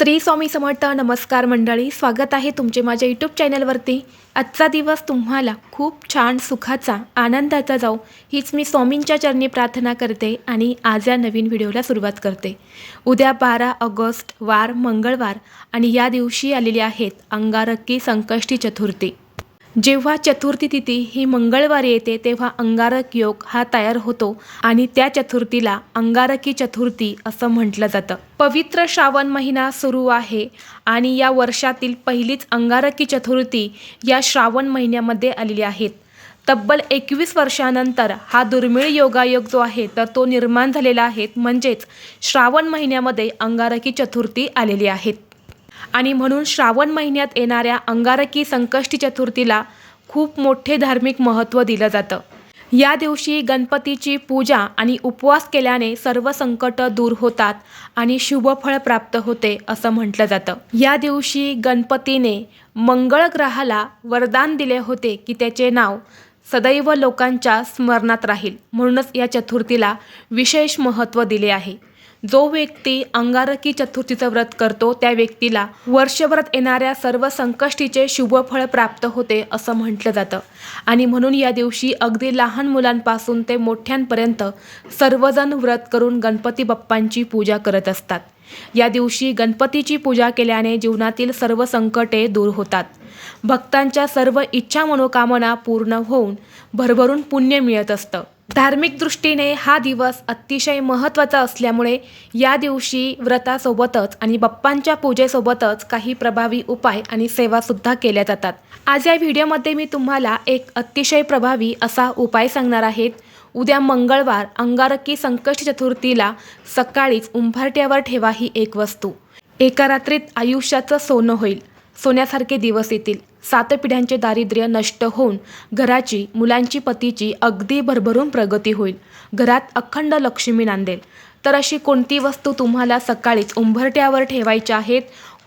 श्री स्वामी समर्थ नमस्कार मंडळी स्वागत आहे तुमचे माझ्या यूट्यूब चॅनलवरती आजचा दिवस तुम्हाला खूप छान सुखाचा आनंदाचा जाऊ हीच मी स्वामींच्या चरणी प्रार्थना करते आणि आज या नवीन व्हिडिओला सुरुवात करते. उद्या बारा ऑगस्ट वार मंगळवार आणि या दिवशी आलेली आहेत अंगारकी संकष्टी चतुर्थी. जेव्हा चतुर्थी तिथी ही मंगळवारी येते तेव्हा अंगारक योग हा तयार होतो आणि त्या चतुर्थीला अंगारकी चतुर्थी असं म्हटलं जातं. पवित्र श्रावण महिना सुरू आहे आणि या वर्षातील पहिलीच अंगारकी चतुर्थी या श्रावण महिन्यामध्ये आलेली आहेत. तब्बल एकवीस वर्षानंतर हा दुर्मिळ योगायोग जो आहे तर तो निर्माण झालेला आहे. म्हणजेच श्रावण महिन्यामध्ये अंगारकी चतुर्थी आलेली आहेत. आणि म्हणून श्रावण महिन्यात येणाऱ्या अंगारकी संकष्टी चतुर्थीला खूप मोठे धार्मिक महत्त्व दिलं जातं. या दिवशी गणपतीची पूजा आणि उपवास केल्याने सर्व संकट दूर होतात आणि शुभफळ प्राप्त होते असं म्हटलं जातं. या दिवशी गणपतीने मंगळ ग्रहाला वरदान दिले होते की त्याचे नाव सदैव लोकांच्या स्मरणात राहील. म्हणूनच या चतुर्थीला विशेष महत्त्व दिले आहे. जो व्यक्ती अंगारकी चतुर्थीचं व्रत करतो त्या व्यक्तीला वर्षभरात येणाऱ्या सर्व संकष्टीचे शुभफळ प्राप्त होते असं म्हटलं जातं. आणि म्हणून या दिवशी अगदी लहान मुलांपासून ते मोठ्यांपर्यंत सर्वजण व्रत करून गणपती बाप्पांची पूजा करत असतात. या दिवशी गणपतीची पूजा केल्याने जीवनातील सर्व संकटे दूर होतात. भक्तांच्या सर्व इच्छा मनोकामना पूर्ण होऊन भरभरून पुण्य मिळत असतं. धार्मिक दृष्टीने हा दिवस अतिशय महत्त्वाचा असल्यामुळे या दिवशी व्रतासोबतच आणि बाप्पांच्या पूजेसोबतच काही प्रभावी उपाय आणि सेवासुद्धा केल्या जातात. आज या व्हिडिओमध्ये मी तुम्हाला एक अतिशय प्रभावी असा उपाय सांगणार आहेत. उद्या मंगळवार अंगारकी संकष्टी चतुर्थीला सकाळीच उंभारट्यावर ठेवा ही एक वस्तू. एका रात्रीत आयुष्याचं सोनं होईल. सोन्यासारखे दिवस येतील. सात पिढ्यांचे दारिद्र्य नष्ट होऊन घराची मुलांची पतीची अगदी भरभरून प्रगती होईल. घरात अखंड लक्ष्मी नांदेल. तर अशी कोणती वस्तू तुम्हाला सकाळीच उंबरट्यावर ठेवायच्या आहेत?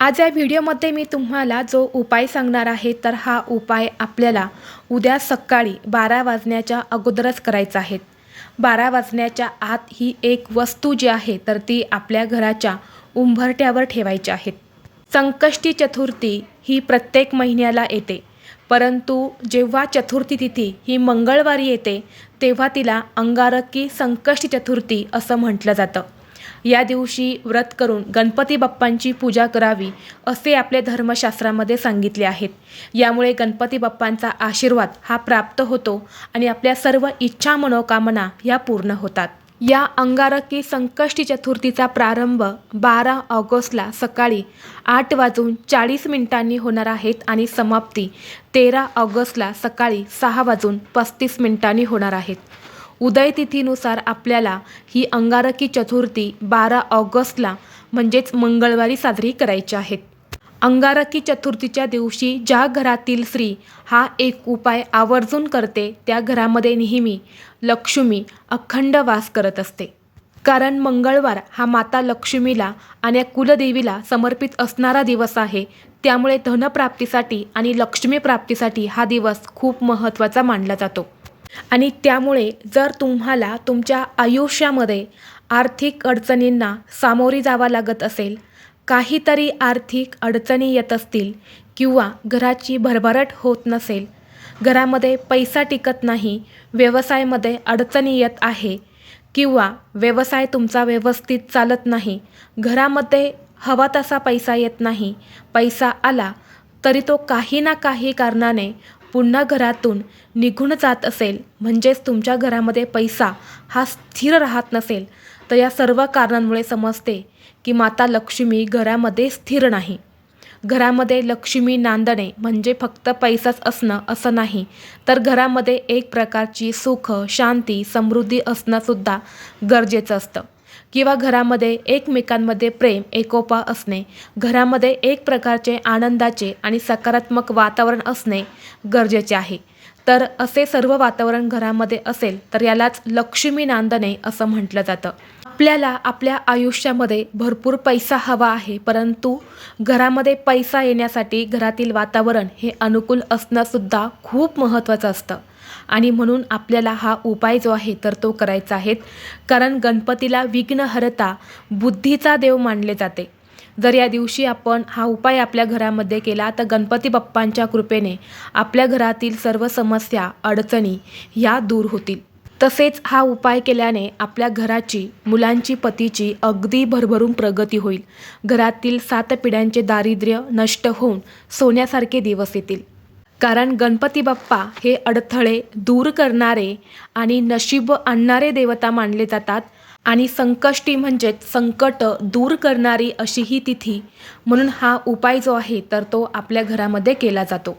आज या व्हिडिओमध्ये मी तुम्हाला जो उपाय सांगणार आहे तर हा उपाय आपल्याला उद्या सकाळी बारा वाजण्याच्या अगोदरच करायचा आहे. बारा वाजण्याच्या आत ही एक वस्तू जी आहे तर ती आपल्या घराच्या उंबरट्यावर ठेवायची आहेत संकष्टी चतुर्थी ही प्रत्येक महिन्याला येते परंतु जेव्हा चतुर्थी तिथी ही मंगळवारी येते तेव्हा तिला अंगारकी संकष्टी चतुर्थी असं म्हटलं जातं. या दिवशी व्रत करून गणपती बाप्पांची पूजा करावी असे आपले धर्मशास्त्रामध्ये सांगितले आहेत. यामुळे गणपती बाप्पांचा आशीर्वाद हा प्राप्त होतो आणि आपल्या सर्व इच्छा मनोकामना या पूर्ण होतात. या अंगारकी संकष्टी चतुर्थीचा प्रारंभ बारा ऑगस्टला सकाळी आठ वाजून चाळीस मिनिटांनी होणार आहेत आणि समाप्ती तेरा ऑगस्टला सकाळी सहा वाजून पस्तीस मिनिटांनी होणार आहेत. उदयतिथीनुसार आपल्याला ही अंगारकी चतुर्थी बारा ऑगस्टला म्हणजेच मंगळवारी साजरी करायची आहेत अंगारकी चतुर्थीच्या दिवशी ज्या घरातील स्त्री हा एक उपाय आवर्जून करते त्या घरामध्ये नेहमी लक्ष्मी अखंड वास करत असते. कारण मंगळवार हा माता लक्ष्मीला आणि कुलदेवीला समर्पित असणारा दिवस आहे. त्यामुळे धनप्राप्तीसाठी आणि लक्ष्मी प्राप्तीसाठी हा दिवस खूप महत्त्वाचा मानला जातो. आणि त्यामुळे जर तुम्हाला तुमच्या आयुष्यामध्ये आर्थिक अडचणींना सामोरी जावं लागत असेल काहीतरी आर्थिक अडचणी येत असतील किंवा घराची भरभराट होत नसेल घरामध्ये पैसा टिकत नाही व्यवसायामध्ये अडचणी येत आहे किंवा व्यवसाय तुमचा व्यवस्थित चालत नाही घरामध्ये हवा तसा पैसा येत नाही पैसा आला तरी तो काही ना काही कारणाने पुन्हा घरातून निघून जात असेल म्हणजेच तुमच्या घरामध्ये पैसा हा स्थिर राहत नसेल तर या सर्व कारणांमुळे समजते की माता लक्ष्मी घरामध्ये स्थिर नाही. घरामध्ये लक्ष्मी नांदणे म्हणजे फक्त पैसाच असणं असं नाही तर घरामध्ये एक प्रकारची सुख शांती समृद्धी असणंसुद्धा गरजेचं असतं. किंवा घरामध्ये एकमेकांमध्ये प्रेम एकोपा असणे घरामध्ये एक प्रकारचे आनंदाचे आणि सकारात्मक वातावरण असणे गरजेचे आहे. तर असे सर्व वातावरण घरामध्ये असेल तर यालाच लक्ष्मी नांदणे असं म्हटलं जातं. आपल्याला आपल्या आयुष्यामध्ये भरपूर पैसा हवा आहे परंतु घरामध्ये पैसा येण्यासाठी घरातील वातावरण हे अनुकूल असणंसुद्धा खूप महत्त्वाचं असतं. आणि म्हणून आपल्याला हा उपाय जो आहे तर तो करायचा आहे. कारण गणपतीला विघ्नहरता बुद्धीचा देव मानले जाते. जर या दिवशी आपण हा उपाय आपल्या घरामध्ये केला तर गणपती बाप्पांच्या कृपेने आपल्या घरातील सर्व समस्या अडचणी या दूर होतील. तसेच हा उपाय केल्याने आपल्या घराची मुलांची पतीची अगदी भरभरून प्रगती होईल. घरातील सात पिढ्यांचे दारिद्र्य नष्ट होऊन सोन्यासारखे दिवस येतील. कारण गणपती बाप्पा हे अडथळे दूर करणारे आणि नशीब आणणारे देवता मानले जातात आणि संकष्टी म्हणजेच संकट दूर करणारी अशी ही तिथी. म्हणून हा उपाय जो आहे तर तो आपल्या घरामध्ये केला जातो.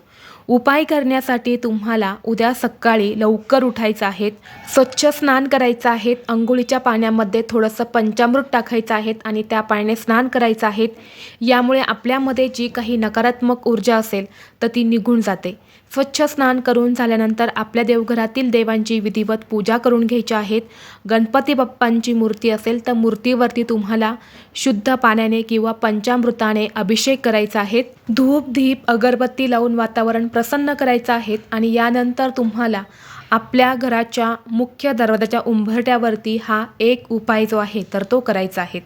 उपाय करण्यासाठी तुम्हाला उद्या सकाळी लवकर उठायचं आहेत स्वच्छ स्नान करायचं आहेत अंघोळीच्या पाण्यामध्ये थोडंसं पंचामृत टाकायचं आहेत आणि त्या पाण्याने स्नान करायचं आहेत. यामुळे आपल्यामध्ये जी काही नकारात्मक ऊर्जा असेल तर ती निघून जाते. स्वच्छ स्नान करून झाल्यानंतर आपल्या देवघरातील देवांची विधिवत पूजा करून घ्यायची आहेत. गणपती बाप्पांची मूर्ती असेल तर मूर्तीवरती तुम्हाला शुद्ध पाण्याने किंवा पंचामृताने अभिषेक करायचा आहे धूप दीप अगरबत्ती लावून वातावरण प्रसन्न करायचं आहेत आणि यानंतर तुम्हाला आपल्या घराच्या मुख्य दरवाजाच्या उंबरट्यावरती हा एक उपाय जो आहे तर तो करायचा आहे.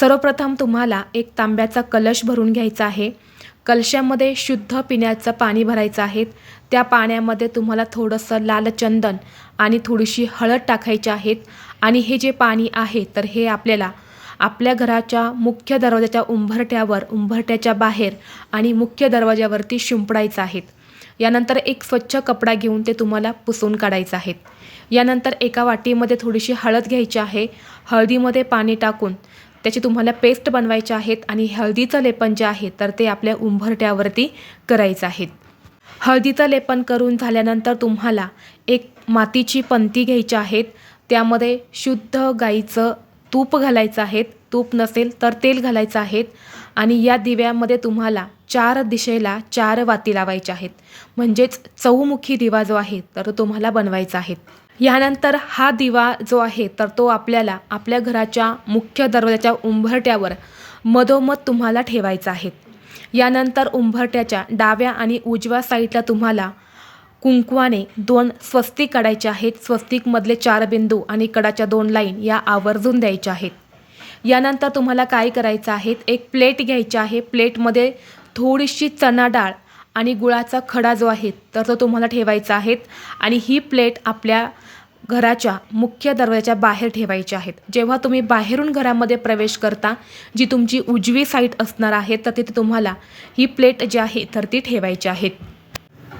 सर्वप्रथम तुम्हाला एक तांब्याचा कलश भरून घ्यायचा आहे. कलशामध्ये शुद्ध पिण्याचं पाणी भरायचं आहे. त्या पाण्यामध्ये तुम्हाला थोडंसं लाल चंदन आणि थोडीशी हळद टाकायची आहेत आणि हे जे पाणी आहे तर हे आपल्याला आपल्या घराच्या मुख्य दरवाजाच्या उंभरट्यावर उंभरट्याच्या बाहेर आणि मुख्य दरवाजावरती शिंपडायचं आहेत. यानंतर एक स्वच्छ कपडा घेऊन ते तुम्हाला पुसून काढायचं आहेत. यानंतर एका वाटीमध्ये थोडीशी हळद घ्यायची आहे. हळदीमध्ये पाणी टाकून त्याची तुम्हाला पेस्ट बनवायची आहेत आणि हळदीचं लेपन जे आहे तर ते आपल्या उंबरट्यावरती करायचं आहे हळदीचं लेपन करून झाल्यानंतर तुम्हाला एक मातीची पंती घ्यायची आहेत. त्यामध्ये शुद्ध गाईचं तूप घालायचं आहेत तूप नसेल तर तेल घालायचं आहेत आणि या दिव्यामध्ये तुम्हाला चार दिशेला चार वाती लावायच्या आहेत. म्हणजेच चौमुखी दिवा जो आहे तर तुम्हाला बनवायचा आहे. यानंतर हा दिवा जो आहे तर तो आपल्याला आपल्या घराच्या मुख्य दरवाजाच्या उंबरट्यावर मधोमध तुम्हाला ठेवायचा आहे. यानंतर उंबरट्याच्या डाव्या आणि उजव्या साईडला तुम्हाला कुंकवाने दोन स्वस्तिक काढायचे आहेत. स्वस्तिकमधले चार बिंदू आणि कडाच्या दोन लाईन या आवर्जून द्यायच्या आहेत. यानंतर तुम्हाला काय करायचं आहे? एक प्लेट घ्यायची आहे. प्लेटमध्ये थोडीशी चणा डाळ आणि गुळाचा खडा जो आहे तर तो तुम्हाला ठेवायचा आहे आणि ही प्लेट आपल्या घराच्या मुख्य दरवाजाच्या बाहेर ठेवायच्या आहेत जेव्हा तुम्ही बाहेरून घरामध्ये प्रवेश करता जी तुमची उजवी साईट असणार आहे तर तिथे तुम्हाला ही प्लेट जी आहे तर ती ठेवायची आहेत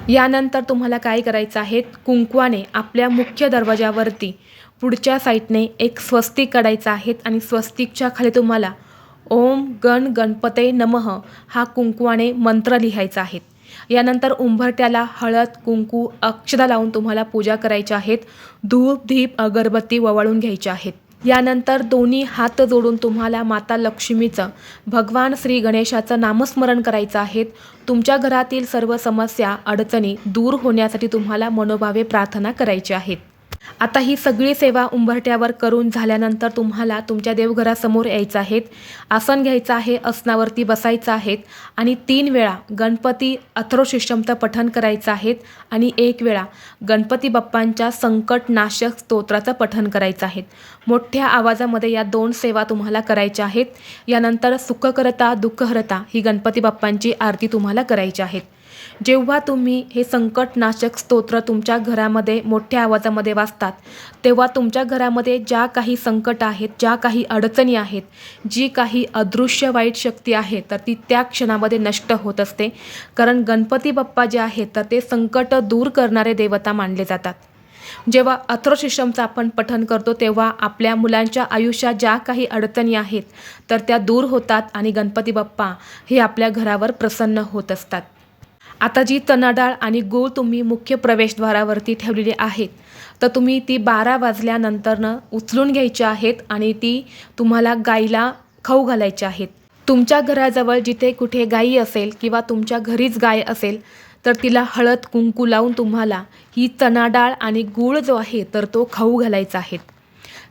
यानंतर तुम्हाला काय करायचं आहे? कुंकवाने आपल्या मुख्य दरवाजावरती पुढच्या साईडने एक स्वस्तिक काढायचा आहे आणि स्वस्तिकच्या खाली तुम्हाला ओम गण गणपते नमः हा कुंकवाने मंत्र लिहायचा आहे. यानंतर उंबरट्याला हळद कुंकू अक्षदा लावून तुम्हाला पूजा करायच्या आहेत. धूप धीप अगरबत्ती ववाळून घ्यायच्या आहेत. यानंतर दोन्ही हात जोडून तुम्हाला माता लक्ष्मीचं भगवान श्री गणेशाचं नामस्मरण करायचं आहे तुमच्या घरातील सर्व समस्या अडचणी दूर होण्यासाठी तुम्हाला मनोभावे प्रार्थना करायची आहेत. आता ही सगळी सेवा उंबरट्यावर करून झाल्यानंतर तुम्हाला तुमच्या देवघरासमोर यायचं आहेत. आसन घ्यायचं आहे आसनावरती बसायचं आहेत आणि तीन वेळा गणपती अथरोशिष्टमचं पठण करायचं आहेत आणि एक वेळा गणपती बाप्पांच्या संकटनाशक स्तोत्राचं पठण करायचं आहे मोठ्या आवाजामध्ये या दोन सेवा तुम्हाला करायच्या आहेत. यानंतर सुखकरता दुःखहरता ही गणपती बाप्पांची आरती तुम्हाला करायची आहेत. जेव्हा तुम्ही हे संकटनाशक स्तोत्र तुमच्या घरामध्ये मोठ्या आवाजामध्ये वाचतात तेव्हा तुमच्या घरामध्ये ज्या काही संकट आहेत ज्या काही अडचणी आहेत जी काही अदृश्य वाईट शक्ती आहे तर ती त्या क्षणामध्ये नष्ट होत असते. कारण गणपती बाप्पा जे आहेत तर ते संकट दूर करणारे देवता मानले जातात. जेव्हा अथ्रोशिष्टमचं आपण पठन करतो तेव्हा आपल्या मुलांच्या आयुष्यात ज्या काही अडचणी आहेत तर त्या दूर होतात आणि गणपती बाप्पा हे आपल्या घरावर प्रसन्न होत असतात. आता जी चणाडाळ आणि गूळ तुम्ही मुख्य प्रवेशद्वारावरती ठेवलेली आहेत तर तुम्ही ती बारा वाजल्यानंतरनं उचलून घ्यायची आहेत आणि ती तुम्हाला गाईला खाऊ घालायची आहेत. तुमच्या घराजवळ जिथे कुठे गाई असेल किंवा तुमच्या घरीच गाय असेल तर तिला हळद कुंकू लावून तुम्हाला ही चणाडाळ आणि गूळ जो आहे तर तो खाऊ घालायचा आहे.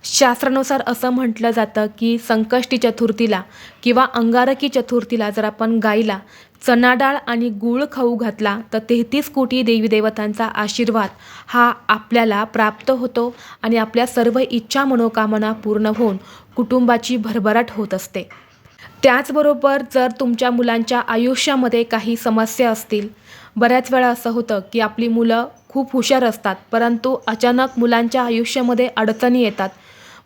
शास्त्रानुसार असं म्हटलं जातं की संकष्टी चतुर्थीला किंवा अंगारकी चतुर्थीला जर आपण गाईला चणा डाळ आणि गूळ खाऊ घातला तर तेहतीस कोटी देवीदेवतांचा आशीर्वाद हा आपल्याला प्राप्त होतो आणि आपल्या सर्व इच्छा मनोकामना पूर्ण होऊन कुटुंबाची भरभराट होत असते. त्याचबरोबर जर तुमच्या मुलांच्या आयुष्यामध्ये काही समस्या असतील बऱ्याच वेळा असं होतं की आपली मुलं खूप हुशार असतात परंतु अचानक मुलांच्या आयुष्यामध्ये अडचणी येतात.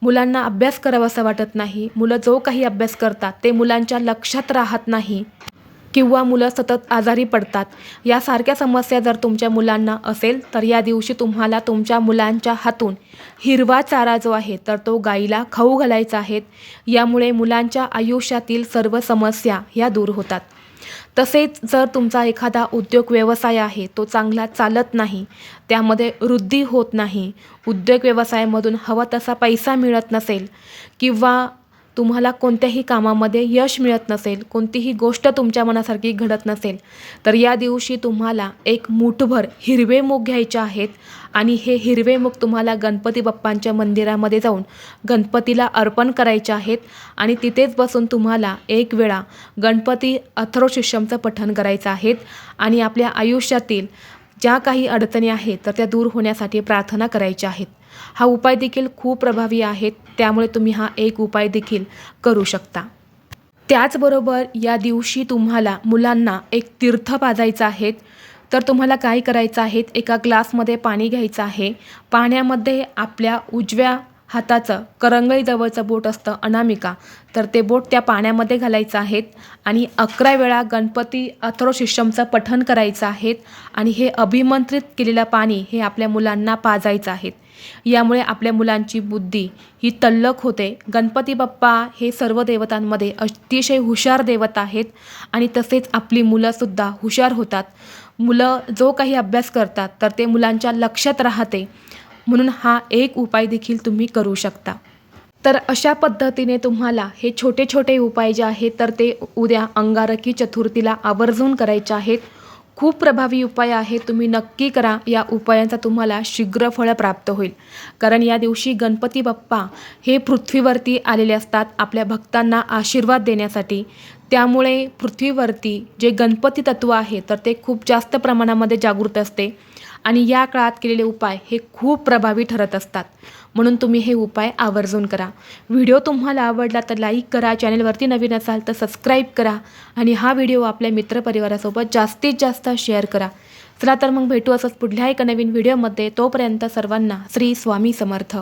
मुलांना अभ्यास करावासा वाटत नाही. मुलं जो काही अभ्यास करतात ते मुलांच्या लक्षात राहत नाही किंवा मुलं सतत आजारी पडतात. यासारख्या समस्या जर तुमच्या मुलांना असेल तर या दिवशी तुम्हाला तुमच्या मुलांच्या हातून हिरवा चारा जो आहे तर तो गाईला खाऊ घालायचा आहे. यामुळे मुलांच्या आयुष्यातील सर्व समस्या ह्या दूर होतात. तसेच जर तुमचा एखादा उद्योग व्यवसाय आहे तो चांगला चालत नाही त्यामध्ये वृद्धी होत नाही उद्योग व्यवसायामधून हवा तसा पैसा मिळत नसेल किंवा तुम्हाला कोणत्याही कामामध्ये यश मिळत नसेल कोणतीही गोष्ट तुमच्या मनासारखी घडत नसेल तर या दिवशी तुम्हाला एक मूठभर हिरवे मूग घ्यायचे आहेत आणि हे हिरवे मूग तुम्हाला गणपती बाप्पांच्या मंदिरामध्ये जाऊन गणपतीला अर्पण करायचे आहेत आणि तिथेच बसून तुम्हाला एक वेळा गणपती अथर्वशिष्यमचं पठण करायचं आहेत आणि आपल्या आयुष्यातील ज्या काही अडचणी आहेत तर त्या दूर होण्यासाठी प्रार्थना करायच्या आहेत. हा उपाय देखील खूप प्रभावी आहेत त्यामुळे तुम्ही हा एक उपाय देखील करू शकता. त्याचबरोबर या दिवशी तुम्हाला मुलांना एक तीर्थ पाजायचं आहे. तर तुम्हाला काय करायचं आहे? एका ग्लासमध्ये पाणी घ्यायचं आहे. पाण्यामध्ये आपल्या उजव्या हाताचं करंगळीजवळचं बोट असतं अनामिका. तर ते बोट त्या पाण्यामध्ये घालायचं आहेत आणि अकरा वेळा गणपती अथर्वशिष्यमचं पठण करायचं आहेत आणि हे अभिमंत्रित केलेलं पाणी हे आपल्या मुलांना पाजायचं आहे यामुळे आपल्या मुलांची बुद्धी ही तल्लक होते. गणपती बाप्पा हे सर्व देवतांमध्ये अतिशय हुशार देवता आहेत आणि तसेच आपली मुलंसुद्धा हुशार होतात. मुलं जो काही अभ्यास करतात तर ते मुलांच्या लक्षात राहते. म्हणून हा एक उपाय देखील तुम्ही करू शकता. तर अशा पद्धतीने तुम्हाला हे छोटे छोटे उपाय जे आहेत तर ते उद्या अंगारकी चतुर्थीला आवर्जून करायचे आहेत. खूप प्रभावी उपाय आहे तुम्ही नक्की करा. या उपायांचा तुम्हाला शीघ्र फळ प्राप्त होईल. कारण या दिवशी गणपती बाप्पा हे पृथ्वीवरती आलेले असतात आपल्या भक्तांना आशीर्वाद देण्यासाठी. त्यामुळे पृथ्वीवरती जे गणपती तत्व आहे तर ते खूप जास्त प्रमाणामध्ये जागृत असते. आणि या काळात केलेले उपाय हे खूप प्रभावी ठरत असतात. म्हणून तुम्ही हे उपाय आवर्जून करा. व्हिडिओ तुम्हाला आवडला तर लाईक करा चॅनलवरती नवीन असाल तर सबस्क्राईब करा आणि हा व्हिडिओ आपल्या मित्रपरिवारासोबत जास्तीत जास्त शेअर करा. चला तर मग भेटू असंच पुढल्या एका नवीन व्हिडिओमध्ये. तोपर्यंत सर्वांना श्री स्वामी समर्थ.